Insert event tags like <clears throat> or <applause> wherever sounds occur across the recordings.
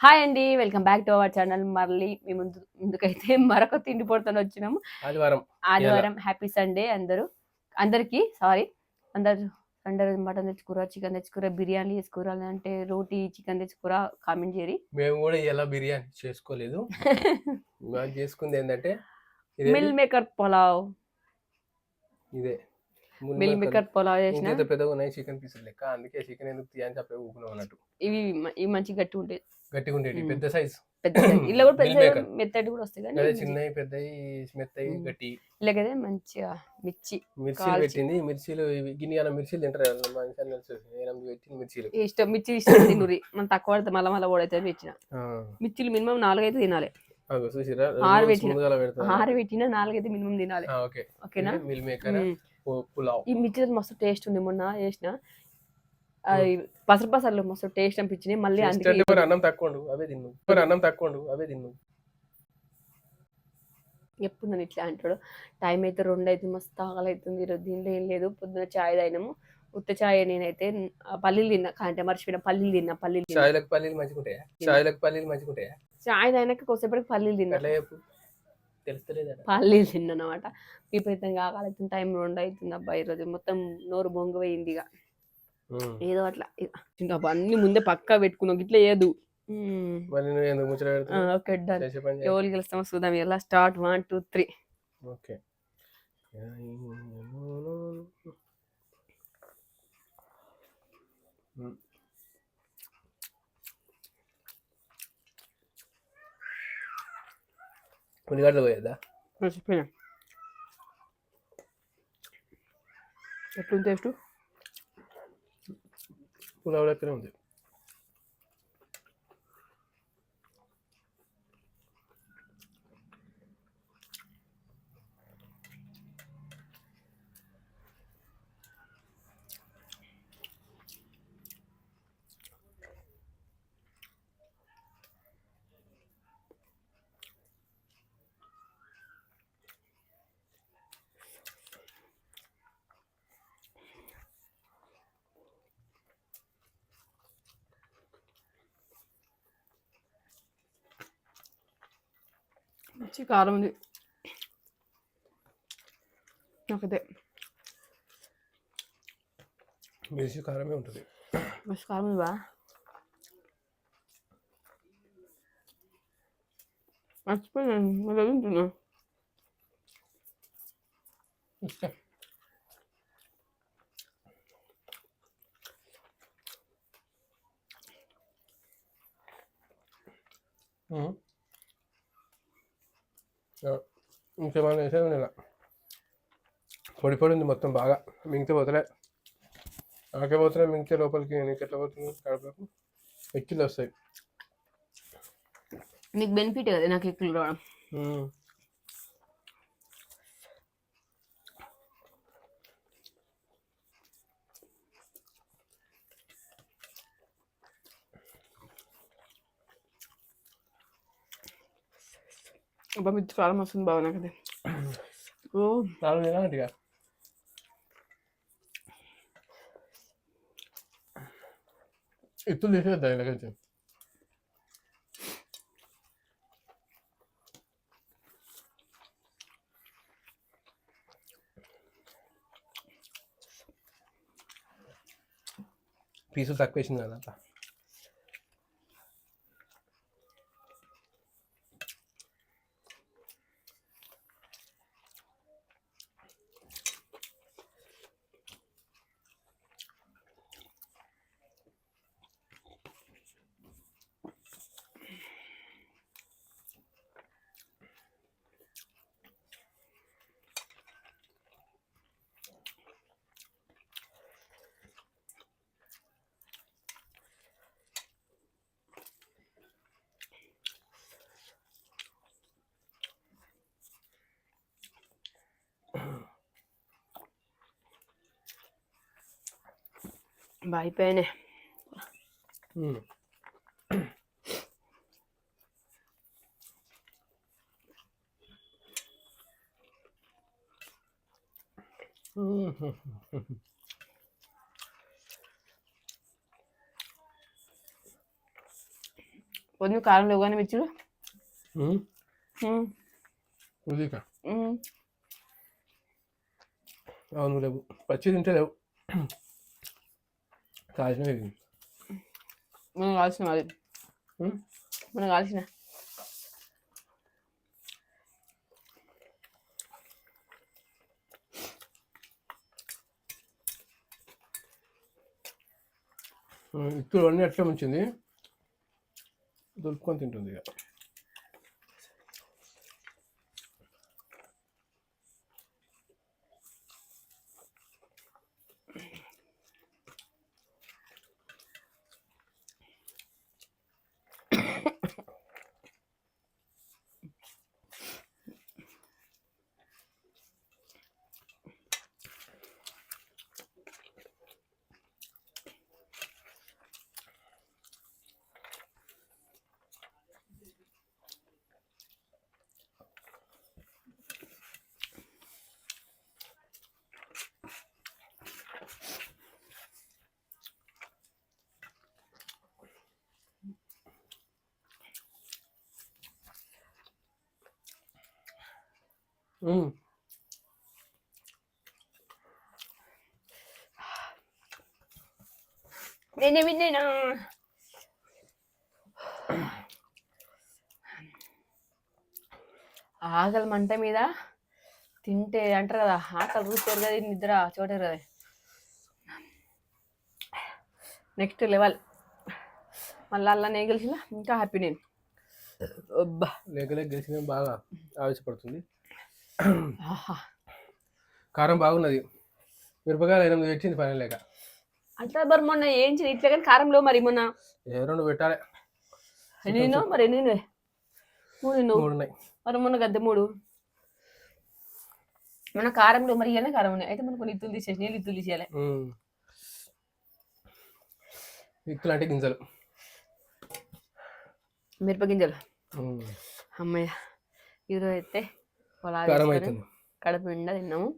Hi అండి welcome back to our channel. మళ్ళీ మీ ముందు ముందుకైతే <laughs> మరొక తిండి పొడతను వచ్చినాము. ఆదివారం. ఆదివారం హ్యాపీ సండే అందరూ. అందరికి సారీ అందరు సండే రోజు మటన్ తెచ్చుకురా చికెన్ తెచ్చుకురా బిర్యానీ చేసుకురా అంటే రోటీ చికెన్ తెచ్చుకురా కామెంట్ చేయరి. మేము కూడా ఇలా బిర్యానీ చేసుకోలేదు. <laughs> మేము చేసుకుంది ఏంటంటే మిల్ మేకర్ పులావ్. ఇదే. ముల్. మేకర్ పులావ్ చేసిన ఇంకేదో పెద్దగా ఉన్నాయి చికెన్ పీసులు లెక్క. అందుకే చికెన్ ఎందుకు తీయని చెప్పి ఊపుకున్నాం అన్నట్టు. ఇవి ఇవి మంచి గట్టి ఉంటాయి గట్టిగా మ్మ్. పెద్ద సైజ్ పెద్ద ఇలా కూడా పెద్ద. మెత్తడి కూడా వస్తాయి కానీ చిన్నవి పెద్దవి మెత్తవి. గట్టి ఇలాగైతే మంచిగా మిర్చి కాల్చి. పెట్టింది. మిర్చీలు గిన్నె అన్న మిర్చీలు తింటారు పెట్టింది మిర్చీలు. ఇష్టం? మిర్చి ఇష్టం తినురి మనం తక్కువ పడితే మళ్ళీ మళ్ళీ ఓడైతే ఆ, మిర్చిలు మినిమం నాలుగైతే తినాలి. ఆరు పెట్టిన. ఆరు పెట్టినా నాలుగైతే మినిమం తినాలి. ఓకే. ఓకేనా? Meal maker. పులావ్. ఈ మిర్చి మస్తు టేస్ట్ ఉంది. మొన్న చేసిన. అది పసరు పసర్లు మస్తు టేస్ట్ అనిపించినాయి మళ్ళీ అందుకే అన్నం తక్కువ అవే తిన్ను. అన్నం తక్కువ అవే తిన్ను. ఎప్పుడు నన్ను ఇట్లా అంటాడు? టైం అయితే రెండు అయితే మస్తు ఆకలి అవుతుంది ఈరోజు దీనిలో ఏం లేదు. పొద్దున చాయ్ తాగినాము. ఉత్త చాయ్ నేనైతే పల్లీలు తిన్నా. అంటే మర్చిపోయిన. పల్లీలు తిన్నా. పల్లీలు పల్లీలు మంచిగా ఉంటాయా చాయ్లకు పల్లీలు మంచిగా ఉంటాయా చాయ్ తాగినాక కొద్దిసేపటికి పల్లీలు తిన్నా. అట్లా చెప్పు తెలుస్తలేదా పల్లీలు తిన్నా అనమాట విపరీతంగా ఆకలి అవుతుంది టైం రెండు అవుతుంది అబ్బాయి ఈరోజు మొత్తం నోరు బొంగ పోయింది ఇక ఏదో అట్లా ఇక. ఇంకా అన్ని ముందే పక్కా పెట్టుకున్నాం ఇట్లా ఏదు ఓకే డన్ చేసే పని చేయి. ఎవరు గెలుస్తామో చూద్దాం ఎలా start? One two three. Okay. మ్మ్. ఉల్లిగడ్డలు పోయేదా? మర్చిపోయినా ఎట్లుంది టేస్ట్? పులావ్ లెక్కనే ఉంది. మంచి కారం ఉంది నాకైతే మిర్చి కారమే ఉంటుంది మస్తు కారం ఉంది మర్చిపోయాను మళ్ళీ తింటున్నా మ్మ్. ఇంకేమైనా వేసేది ఇలా పొడి పొడి ఉంది మొత్తం బాగా. మింగితే పోతలే ఆకే పోతలే మింగితే లోపలికి నీకు ఎట్లా పోతుంది? కడుపులకు ఎక్కిలు వస్తాయి. నీకు బెనిఫిట్ కదా నాకు ఎక్కువ రావడం. అబ్బా మిర్చి కారం వస్తుంది బాగా నాకైతే ఓ నాలుగు తినాలంటే ఇక. ఎత్తులు తీసేద్దా ఇలాగైతే పీసులు తక్కువ వేసింది కదా అట్లా బాగా అయిపోయానే మ్మ్. కొంచెం కారం లేవు కానీ మిర్చిలు. అవును లేవు. పచ్చి తింటే లేవు. కాల్చినవి ఇవి. మనం కాల్సిన అది. మనం కాల్చిన. ఉమ్, ఇత్తులు అన్నీ అట్లే ఉంచింది దొరుకుకొని తింటుంది ఇక. ఉమ్, నేనే విన్నాను ఆకలి మంట మీద తింటే అంటారు కదా ఆకలి రూపారు కదా నిద్ర చూడరు కదా. నెక్స్ట్ లెవెల్ మళ్ళీ అలా నేను గెలిచిన ఇంకా హ్యాపీ నేను. బాగా ఆవేశపడుతుంది. కారం బాగున్నది. మిరపకాయలు ఎనిమిది పెట్టింది పని లేక. అంటే మరి మొన్న ఏం ఇట్లా కానీ కారంలో మరి మొన్న. ఏ రెండు పెట్టాలి. నేను మరి నేను మూడు ఉన్నాయి. మరి మొన్న గద్దె మూడు. మన కారంలో మరి ఇవన్నీ కారం ఉన్నాయి. అయితే మనం కొన్ని ఇత్తులు తీసేసి నీళ్ళు ఇత్తులు తీసేయాలి. ఉమ్. విత్తులు అంటే గింజలు. మిరపగింజలు ఉమ్. అమ్మయ్య. ఈరోజు అయితే పొలాలు కడుపు నిండా తిన్నాము.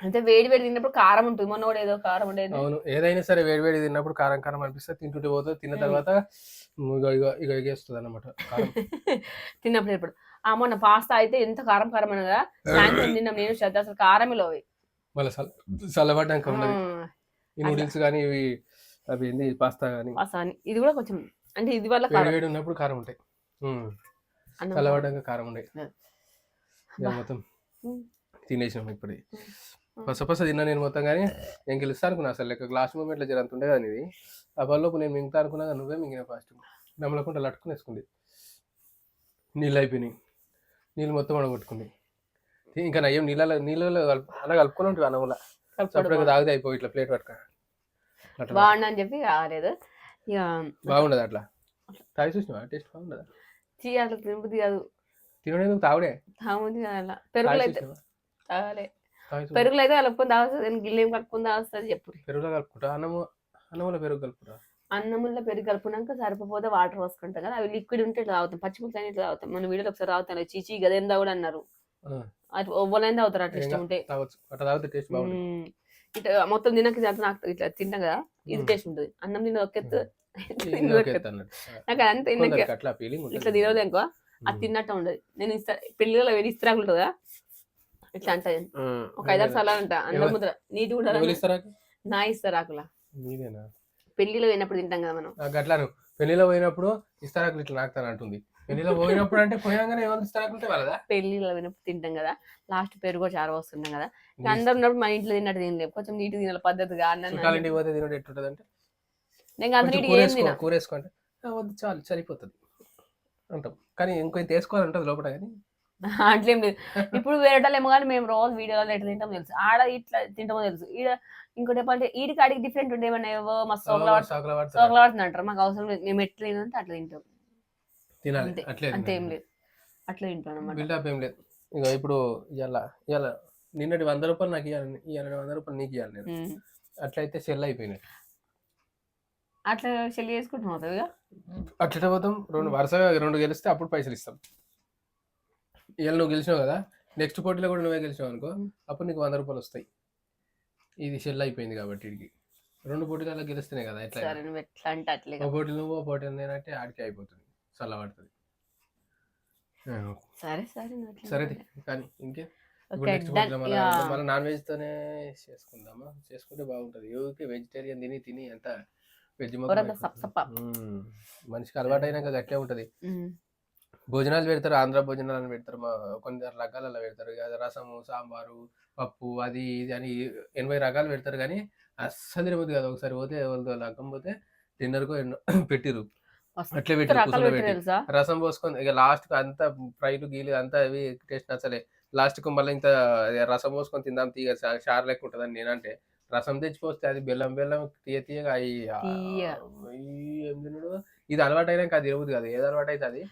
అంటే వేడి వేడి తిన్నప్పుడు కారం ఉంటుంది. మొన్న కూడా ఏదో కారం ఉండేది. అవును. ఏదైనా సరే వేడి వేడి తిన్నప్పుడు కారం కారం అనిపిస్తే తింటుంటే పోతుంది. తిన్న తర్వాత ఇక ఎగేస్తుంది అనమాట తిన్నప్పుడు ఇప్పుడు ఆ మొన్న పాస్తా అయితే ఎంత కారం కారం అని కదా. సాయంత్రం తిన్నాం. నేను శ్రద్ధ అసలు కారమే లోవి. మళ్ళీ చల్ల చల్లబడ్డాక ఉన్నది. ఈ నూడిల్స్ కానీ ఇవి అవి ఏంది? పాస్తా కానీ పాస్తా అని ఇది కూడా కొంచెం అంటే ఇది వల్ల వేడి కారం. వేడి ఉన్నప్పుడు కారం ఉంటాయి. చల్లబడ్డాక కారం ఉంటాయి మొత్తం. తినేసినాం ఇప్పుడు. పస పస తిన్నా నేను మొత్తం కానీ నేను గెలుస్తా అనుకున్నా అసలు. లెక్క గ్లాస్ మూమెంట్లో జర అంత ఉండే ఇది ఆ బల్లోపు నేను మిగతా అనుకున్నా కానీ నువ్వే మింగిన ఫాస్ట్. నమ్మలకుండా లట్టుకునేసుకుంది నీళ్ళు అయిపోయినాయి. నీళ్ళు మొత్తం అడగొట్టుకుంది. ఇంకా నయ్యం నీళ్ళలో నీళ్ళలో కలుపు అలా కలుపుకొని ఉంటుంది అన్నంలో సపరేట్గా తాగితే అయిపోయి ఇట్లా ప్లేట్ పట్టుక అట్లా. బాగుండు అని చెప్పి రాలేదు. బాగుండదు అట్లా? తాగి చూసినావా? టేస్ట్ బాగుండదా? చీ అట్లా తినబుద్ధి కాదు తినడానికి తాగుడే? తాగుంది అలా. పెరుగులో అయితే? తాగాలి. పెరుగులో అయితే కలుపుకొని తాగుతుంది గిన్నె కలుపుకొని తాగుతుంది చెప్పు. పెరుగులో కలుపుకుంటా? అన్నము అన్నంలో పెరుగు కలుపుకుంటా అన్నంలో పెరుగు కలుపునాక సరిపోతే వాటర్ పోసుకుంటాం కదా అవి లిక్విడ్ ఉంటే ఇట్లా తాగుతాం. పచ్చిమిరపకాయ ఇట్లా తాగుతాం. మన వీడియోలో ఒకసారి తాగుతాను. చీచీ గదేందా కూడా అన్నారు. అది ఒవ్వలైనా తాగుతారు అట్లా ఇష్టం ఉంటే టేస్ట్. ఇట్లా మొత్తం తినక నాకు ఇట్లా తింటాం కదా ఇది. టేస్ట్ ఉంటుంది. అన్నం తిన్న ఒకెత్తు. నాకు అంత ఇట్లా తినదు ఇంకో అది తిన్నట్టు ఉండదు. నేను ఇస్తా పెళ్ళిలో వేడి ఇస్త్రాకు ఉంటుంది కదా? ఇట్లా అంటే ఒక ఐదారు సార్లు అంట. అన్నం ఎవరు- ముద్ర. నీటి కూడా నా ఇస్తారాకులా. పెళ్ళిలో పోయినప్పుడు తింటాం కదా మనం. నాకు అట్లాను పెళ్ళిలో పోయినప్పుడు ఇస్తారాకులు ఇట్లా నాకుతాను అంటుంది. పెళ్ళిలో పోయినప్పుడు అంటే పోయాంగానే ఎవరు వాళ్ళదా? పెళ్ళిలో పోయినప్పుడు తింటాం కదా. లాస్ట్ పెరుగు చారు వస్తుంటాం కదా. అందరు ఉన్నప్పుడు మా ఇంట్లో తిన్నట్టు తినలేము కొంచెం నీటి తినాలి పద్ధతిగా అన్న పోతే తినడం ఎట్టుంటది అంటే నేను అంత కొంచెం నీటి కూర ఏం వేసుకో తిన? కూర వేసుకో అంటే "ఆ, వద్దు చాలు సరిపోతుంది. అంటాం. కానీ ఇంకొంత వేసుకోవాలంటది లోపల కానీ. <laughs> అట్లేం లేదు. ఇప్పుడు వేరేటోళ్ళేమో కానీ మేము రోజు వీడియోలో ఎట్లా తింటామో తెలుసు. ఆడ ఇట్లా తింటామో తెలుసు. ఈడ ఇంకోటి చెప్పాలంటే ఈడికి ఆడికి డిఫరెంట్ ఉంటే ఏమన్నా ఏవో మస్తు సోకులు సాకుల పడతారు సోకులు పడుతుంది అంటారు మాకు అవసరం లేదు. మేము ఎట్లా తినంటే అట్లా తింటాం. తినాలి. అంతే. అట్లే అంతే ఏం లేదు. అట్లా తింటాం అనమాట బిల్డప్ ఏం లేదు. ఇక ఇప్పుడు ఇవాళ ఇవాళ నిన్నటి వంద రూపాయలు నాకు ఇవ్వాలి ఇవాళ వంద రూపాయలు నీకు ఇవ్వాలి నేను. అట్లయితే సెల్ అయిపోయినాయి అట్లా చెల్లి చేసుకుంటాం అవుతుంది అట్లా పోతాం రెండు వరుసగా రెండు గెలిస్తే అప్పుడు పైసలు ఇస్తాం. ఇవాళ నువ్వు గెలిచినావు కదా నెక్స్ట్ పోటీలో కూడా నువ్వే గెలిచినావు అనుకో అప్పుడు నీకు వంద రూపాయలు వస్తాయి. ఇది సెల్ అయిపోయింది కాబట్టి వీడికి రెండు పోటీలలో గెలిస్తేనే కదా ఎట్లా? సరే నువ్వు ఎట్లా అంటే అట్లే ఒక పోటీ నువ్వు ఒక పోటీ నేనంటే ఆడికి అయిపోతుంది చల్లబడుతుంది. సరే సరే సరే. కానీ ఇంకే? మన నాన్ వెజ్ తోనే చేసుకుందామా? చేసుకుంటే బాగుంటది. ఊరికే వెజిటేరియన్ తిని తిని ఎంత వెజ్. మనిషికి అలవాటు అయినాక గట్లే ఉంటది. భోజనాలు పెడతారు ఆంధ్ర భోజనాలు అని పెడతారు మా కొన్ని రకాలలో పెడతారు. ఇక రసము సాంబారు పప్పు అది ఇది అని ఎనభై రకాలు పెడతారు కానీ అస్సలు తినబోదు కదా. ఒకసారి పోతే వాళ్ళతో లగ్గం పోతే డిన్నర్కు ఎన్నో <coughs> పెట్టిరు అట్లే పెట్టి రకాలు రసం పోసుకొని ఇక లాస్ట్కి అంతా ఫ్రైలు గీలు అంతా అవి టేస్ట్ నచ్చలే. లాస్ట్కు మళ్ళీ ఇంత రసం పోసుకొని తిందాం తీగ షార్ లెక్క ఉంటుందని నేనంటే రసం తెచ్చిపోస్తే అది బెల్లం బెల్లం తీయ తీయగా ఏం తినడు? ఇది అలవాటు అయినాక అది తిరుగుతుంది కదా ఏది అలవాటు అయితే అది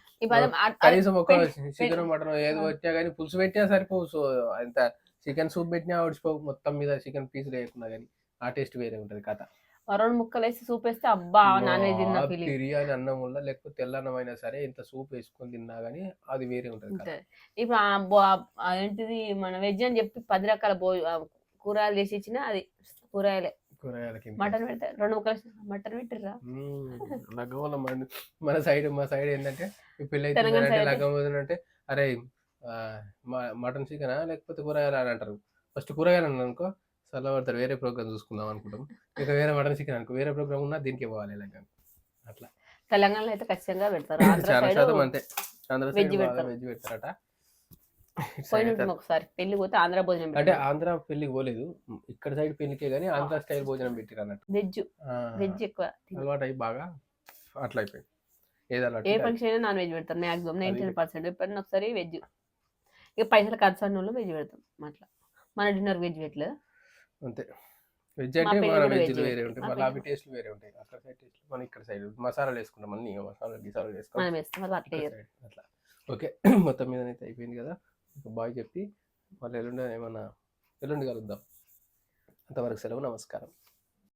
కనీసం ఒక చికెన్ మటన్ ఏది పెట్టినా కానీ పులుసు పెట్టినా సరిపోవు. సో అంత చికెన్ సూప్ పెట్టినా ఓడిచిపోవు మొత్తం మీద చికెన్ పీస్ లేకుండా కానీ ఆ టేస్ట్ వేరే ఉంటది కథ. రెండు ముక్కలు వేసి సూప్ వేస్తే అబ్బా నాన్ వెజ్ తిన్న మా ఫీలింగ్. బిర్యానీ అన్నం వల్ల లేకపోతే తెల్లన్నం అయినా సరే ఇంత సూప్ వేసుకొని తిన్నా గానీ అది వేరే ఉంటది. ఇప్పుడు ఏంటిది మన వెజ్ అని చెప్పి పది రకాల భో కూరగాయలు చేసి ఇచ్చిన అది కూరగాయలే. కూరగాయలకి మటన్ పెడితే రెండు ముక్కలు మటన్ పెట్టిర్రా? లగ్గంలో మన మన సైడ్ మా సైడ్ ఏంటంటే ఈ side లగ్గం అంటే అరే మటన్ చికెనా లేకపోతే కూరగాయలు అని అంటారు. ఫస్ట్ కూరగాయలు అన్నాను అనుకో చల్లబడతారు వేరే ప్రోగ్రామ్ చూసుకుందాం అనుకుంటాం. ఇక వేరే మటన్ చికెన్ అనుకో వేరే ప్రోగ్రామ్ ఉన్నా దీనికి పోవాలి లగ్గం. అట్లా. తెలంగాణలో అయితే ఖచ్చితంగా పెడతారు. <laughs> చాలా శాతం అంతే. ఆంధ్ర పెడతారు. వెజ్ పెడతారట. <laughs> పోయిన ఒకసారి పెళ్ళి పోతే ఆంధ్ర భోజనం అంటే ఆంధ్ర పెళ్ళికి పోలేదు. ఇక్కడ సైడ్ పెళ్ళికే కానీ ఆంధ్ర స్టైల్ భోజనం పెట్టిరు అన్నట్టు. వెజ్ వెజ్ ఎక్కువ అలవాటు అయ్యి బాగా అట్లా అయిపోయింది. ఏ. ఫంక్షన్ అయినా నాన్ వెజ్ పెడతారు మాక్సిమం నైన్టీ అది. పర్సెంట్. ఎప్పుడైనా ఒకసారి వెజ్ ఇక పైసలు ఖర్చు అన్న వాళ్ళు వెజ్ పెడతాం. అట్లా. మన డిన్నర్ వెజ్ పెట్టలేదు. అంతే. వెజ్ అంటే మన వెజ్. వేరే ఉంటాయి. మళ్ళీ అవి. టేస్ట్లు వేరే ఉంటాయి. అక్కడ సైడ్ టేస్ట్ మన ఇక్కడ సైడ్ మసాలాలు వేసుకుంటాం. అన్ని మసాలా గిసాలు వేసుకుంటాం మనం వేస్తాం. అట్లా. ఓకే. <clears throat> మొత్తం మీద అయితే అయిపోయింది కదా. బాయ్ చెప్పి వాళ్ళు ఎల్లుండి ఏమన్నా ఎల్లుండి కలుద్దాం. అంతవరకు సెలవు నమస్కారం.